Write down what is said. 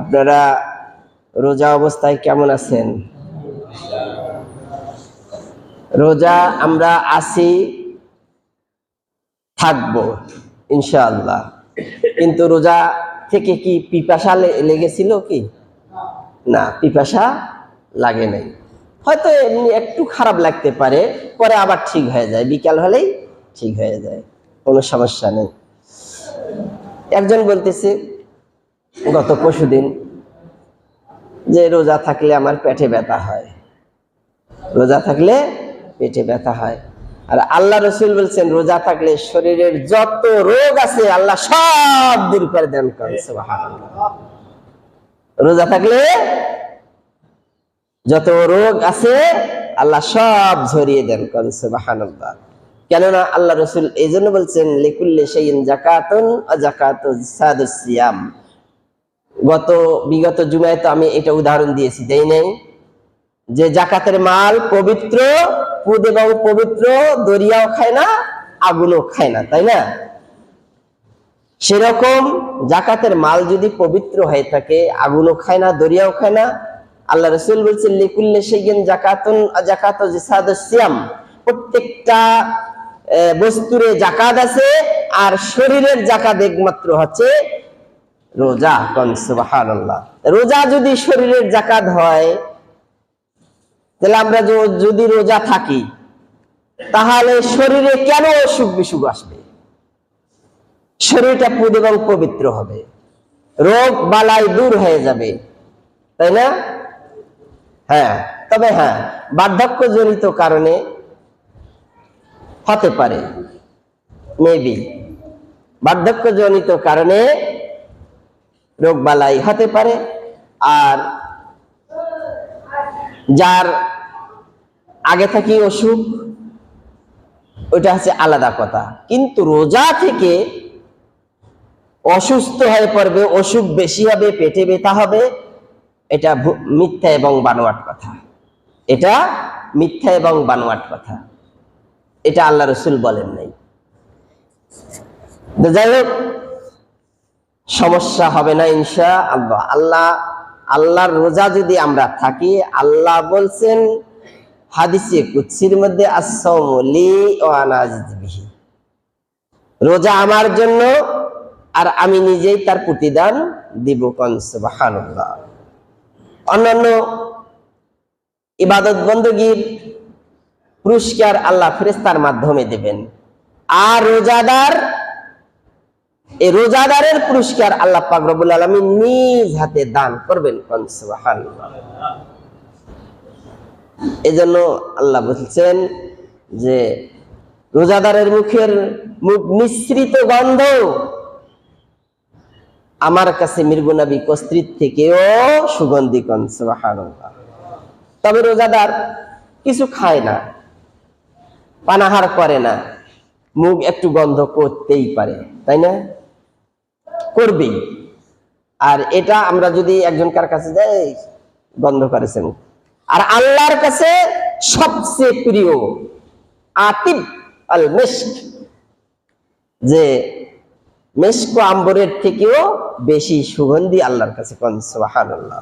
আপনারা রোজা অবস্থায় কেমন আছেন? রোজা আমরা আসি থাকব, ইনশাআল্লাহ। কিন্তু রোজা থেকে কি পিপাসা লেগেছিল কি? না, পিপাসা লাগে নাই। হয়তো এমনি একটু খারাপ লাগতে পারে, পরে আবার ঠিক হয়ে যায়, বিকাল হলেই ঠিক হয়ে যায়, কোনো সমস্যা নেই। একজন বলতেছে গত পরশুদিন যে রোজা থাকলে আমার পেটে ব্যথা হয়। রোজা থাকলে পেটে ব্যথা হয়। আর আল্লাহ রসুল বলছেন, রোজা থাকলে শরীরের যত রোগ আছে, আল্লাহ সব দূর করে দেন রোজা থাকলে যত রোগ আছে, আল্লাহ সব ঝরিয়ে দেন করেন, সুবহানাল্লাহ। কেননা আল্লাহ রসুল এই জন্য বলছেন, লিকুল্লে সেইন জাকাতুন জাকাত সিয়াম। গত বিগত জুমায় তো আমি এটা উদাহরণ দিয়েছি, দেই নেই? যে জাকাতের মাল পবিত্র, পুদ এবং পবিত্র, দরিয়াও খায় না, আগুনও খায় না, তাই না? সেরকম জাকাতের মাল যদি পবিত্র হয়ে থাকে, আগুনও খায় না, দরিয়াও খায় না, আল্লাহ রসুল বলছেন, লিকুল্লে সেইগেন জাকাতুন, জাকাত সিয়াম। প্রত্যেকটা বস্তুরে জাকাত আছে, আর শরীরের জাকাত একমাত্র হচ্ছে রোজা কন, সুবহানাল্লাহ। রোজা যদি শরীরের জাকাত হয়, তাহলে আমরা যদি রোজা থাকি, তাহলে শরীরে কেন অসুখ বিসুখ আসবে? শরীরটা পুদ এবং পবিত্র হবে। রোগ বালাই দূর হয়ে যাবে। তাই না? হ্যাঁ তবে হ্যাঁ বার্ধক্যজনিত কারণে হতে পারে। মেবি বার্ধক্যজনিত কারণে রোগ বালাই হতে পারে। আর যার আগে থাকি অসুখ, ওইটা হচ্ছে আলাদা কথা। কিন্তু রোজা থেকে অসুস্থ হয়ে পড়বে, অসুখ বেশি হবে, পেটে ব্যথা হবে, এটা মিথ্যা এবং বানোয়াট কথা। এটা মিথ্যা এবং বানোয়াট কথা। এটা আল্লাহ রসুল বলেন নাই। যাই হোক সমস্যা হবে না ইনশা আল্লাহ আল্লাহ আল্লাহর রোজা যদি আমরা থাকি, আল্লাহ বলছেন, হাদিসে কুচ্ছির মধ্যে রোজা আমার জন্য আর আমি নিজেই তার প্রতিদান দিব অন্যান্য ইবাদত বন্দগীর পুরস্কার আল্লাহ ফেরেস্তার মাধ্যমে দেবেন। আর রোজাদার এই রোজাদারের পুরস্কার আল্লাহ পাক রব্বুল আলামিন নিজ হাতে দান করবেন এজন্য আল্লাহ বলছেন যে রোজাদারের মুখের মুখ মিশ্রিত গন্ধ আমার কাছে মৃগনাবী কস্ত্রীর থেকেও সুগন্ধি কোন, সুবহানাল্লাহ। তবে রোজাদার কিছু খায় না, পানাহার করে না, মুখ একটু গন্ধ করতেই পারে, তাই না? করবেই আর এটা আমরা যদি একজন কার কাছে যাই, বন্ধ করেছেন। আর আল্লাহর কাছে সবচেয়ে প্রিয় আতিব আল মেস্ক যে মেস্ক আম্বরের থেকেও বেশি সুগন্ধি আল্লাহর কাছে কন সুবহানাল্লাহ।